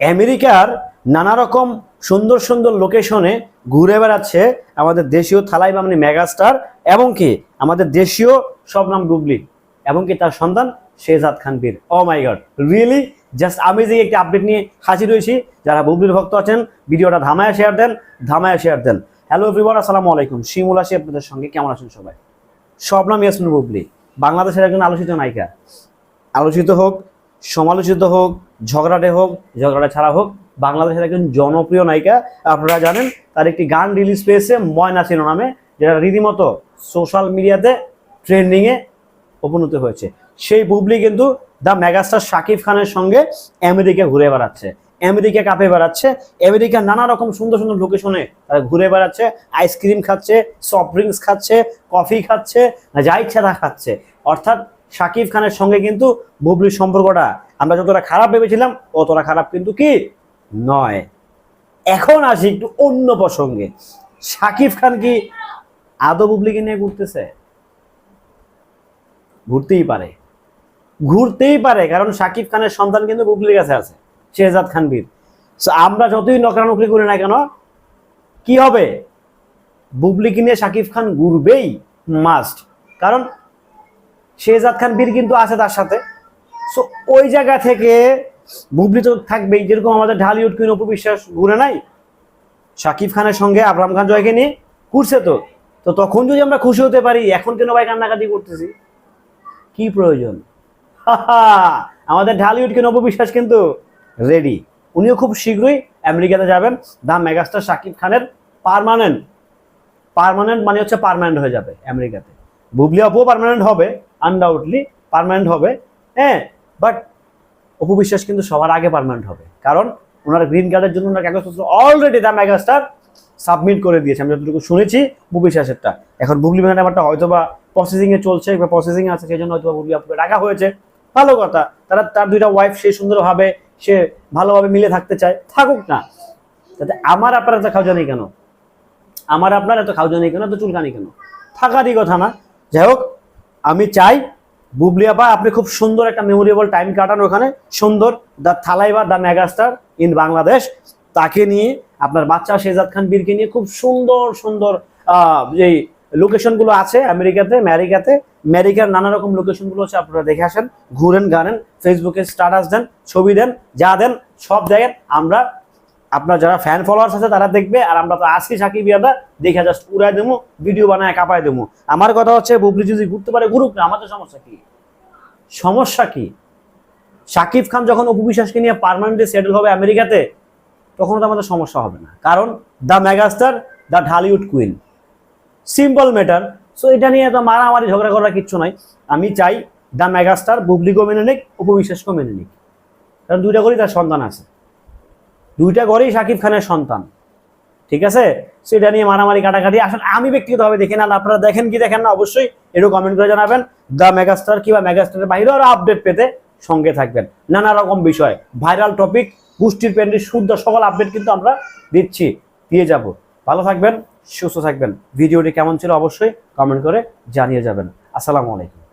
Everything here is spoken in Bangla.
আমেরিকার নানা রকম সুন্দর সুন্দর লোকেশনে ঘুরে বেড়াচ্ছে আমাদের দেশীয় থালাই বামনি মেগাস্টার এবং কি আমাদের দেশীয় সব নাম গুবলি এবং কি তার সন্তান Shehzad Khan Bir oh my god really just আমি আমেজিং একটি আপডেট নিয়ে হাজির হয়েছি। যারা বুবলির ভক্ত আছেন, ভিডিওটা ধামায় শেয়ার দেন, ধামায় শেয়ার দেন। হ্যালো এভরিওয়ান আসসালামু আলাইকুম। শিমুল আসি আপনাদের সঙ্গে, কেমন আছেন সবাই? সব নাম ইয়াসমিন বুবলি বাংলাদেশের একজন আলোচিত নায়িকা। আলোচিত হোক সমালোচিত হোক, ঝগড়াটে হোক, ঝগড়াটা ছাড়া হোক, বাংলাদেশের একজন জনপ্রিয় নায়িকা, আপনারা জানেন, তার একটি গান রিলিজ পেয়েছে ময়না চিনো নামে, যেটা রীতিমতো সোশ্যাল মিডিয়াতে ট্রেন্ডিংয়ে উপনীত হয়েছে। সেই বুবলি কিন্তু দ্য মেগাস্টার শাকিব খানের সঙ্গে আমেরিকা ঘুরে বেড়াচ্ছে। আমেরিকা কাপে বেড়াচ্ছে। আমেরিকার নানা রকম সুন্দর সুন্দর লোকেশনে তারা ঘুরে বেড়াচ্ছে আইসক্রিম খাচ্ছে সফট ড্রিঙ্কস খাচ্ছে কফি খাচ্ছে, যা ইচ্ছা তা খাচ্ছে। অর্থাৎ শাকিব খানের সঙ্গে কিন্তু বুবলির সম্পর্কটা আমরা যতটা খারাপ ভেবেছিলাম, অতটা খারাপ কিন্তু কি নয়। এখন আসি একটু অন্য প্রসঙ্গে। শাকিব খান কি আদৌ বুবলিকে নিয়ে ঘুরতেছে? ঘুরতেই পারে। ঘুরতেই পারে, কারণ শাকিব খানের সন্তান কিন্তু বুবলির কাছে আছে, শেহজাদ খান বীর। আমরা যতই নকরানকরি করি না কেন, কি হবে? বুবলিকে নিয়ে শাকিব খান ঘুরবেই মাস্ট কারণ শেহজাদ খান বীর কিন্তু আছে তার সাথে। সো ওই জায়গা থেকে বুবলি তো থাকবেই, যেরকম আমাদের ঢালিউড কুইন অপু বিশ্বাস ঘুরে নাই, শাকিব খানের সঙ্গে আবরাম খান জয়কে নিয়ে ঘুরছে তো। তো তখন যদি আমরা খুশি হতে পারি, এখন কেন ভাই কান্নাকাটি করতেছি? কি প্রয়োজন? আমাদের ঢালিউড কেন বিশ্বাস কিন্তু রেডি উনিও খুব শীঘ্রই আমেরিকাতে যাবেন, দা মেগাস্টার শাকিব খানের পারমানেন্ট পারমানেন্ট মানে হচ্ছে পার্মানেন্ট হয়ে যাবে আমেরিকাতে। বুবলি অপুও পার্মানেন্ট হবে আনডাউটলি পারমানেন্ট হবে হ্যাঁ বাট অপু বিশ্বাস কিন্তু সবার আগে পারমানেন্ট হবে। কারণ ওনার গ্রিন কার্ডের জন্য ওনার কাগজপত্র অলরেডি দ্য মেগাস্টার সাবমিট করে দিয়েছে। আমি যতটুকু শুনেছি বুবলি শেষেরটা এখন বুবলি ব্যাপারটা হয়তো বা প্রসেসিং এ চলছে, বা প্রসেসিং আছে, সেই জন্য হয়তো বুবলি আপুকে ডাকা হয়েছে। ভালো কথা, তারা, তার দুইটা ওয়াইফ সে সুন্দরভাবে, সে ভালোভাবে মিলে থাকতে চায়। থাকুক না। তাতে আমার আপনার এত খাওয়া নেই কেন? আমার আপনার এত খাওয়া নেই কেন? এত চুলকানি কেন? থাকারই কথা না। যাই হোক, আমি চাই বুবলি আপা আপনি খুব সুন্দর একটা মেমোরেবল টাইম কাটান ওখানে। সুন্দর the Thalaiva the megastar in Bangladesh তাকে নিয়ে আপনার বাচ্চা শেজাদ খান বীরকে নিয়ে খুব সুন্দর সুন্দর যেই লোকেশনগুলো আছে আমেরিকাতে আমেরিকাতে। আমেরিকার নানা রকম লোকেশনগুলো আছে, আপনারা দেখে আসেন, ঘুরেন, গানেন ফেসবুকে স্ট্যাটাস দেন, ছবি দেন, যা দেন, সব জায়গায় আমরা আপনার যারা ফ্যান ফলোয়ার্স আছে তারা দেখবে, আর আমরা তো আজকে সাকিব ইয়াদা, দেখে জাস্ট উড়াই দেবো ভিডিও বানায় কাপায় দেবো। আমার কথা হচ্ছে, বুবলি যদি ঘুরতে পারে, ঘুরুক না, আমাদের সমস্যা কি? সমস্যা কি? শাকিব খান যখন অপু বিশ্বাসকে নিয়ে পার্মানেন্টলি সেটেল হবে আমেরিকাতে, তখন তো আমাদের সমস্যা হবে না। কারণ the megastar the Dhallywood queen simple matter so এটা নিয়ে তো মারামারি, ঝগড়া করার কিচ্ছু নাই। আমি চাই দ্য মেগাস্টার বুবলিকেও মেনে নিক, অপু বিশ্বাসকেও মেনে নিক। কারণ দুইটা করেই তার সন্তান আছে। দুইটা ঘরেই শাকিব খানের সন্তান। ঠিক আছে? সেটা নিয়ে মারামারি, কাটাকাটি। আসলে আমি ব্যক্তিগতভাবে দেখি না আপনারা দেখেন কি দেখেন না, অবশ্যই একটু কমেন্ট করে জানাবেন। দ্য মেগাস্টার কিংবা মেগাস্টারের বাইরেও আরও আপডেট পেতে সঙ্গে থাকবেন। নানা রকম বিষয় ভাইরাল টপিক গোষ্ঠীর প্যান্ডি শুদ্ধ সকল আপডেট কিন্তু আমরা দিচ্ছি, দিয়ে যাব। ভালো থাকবেন, সুস্থ থাকবেন। ভিডিওটি কেমন ছিল অবশ্যই কমেন্ট করে জানিয়ে যাবেন। আসসালামু আলাইকুম।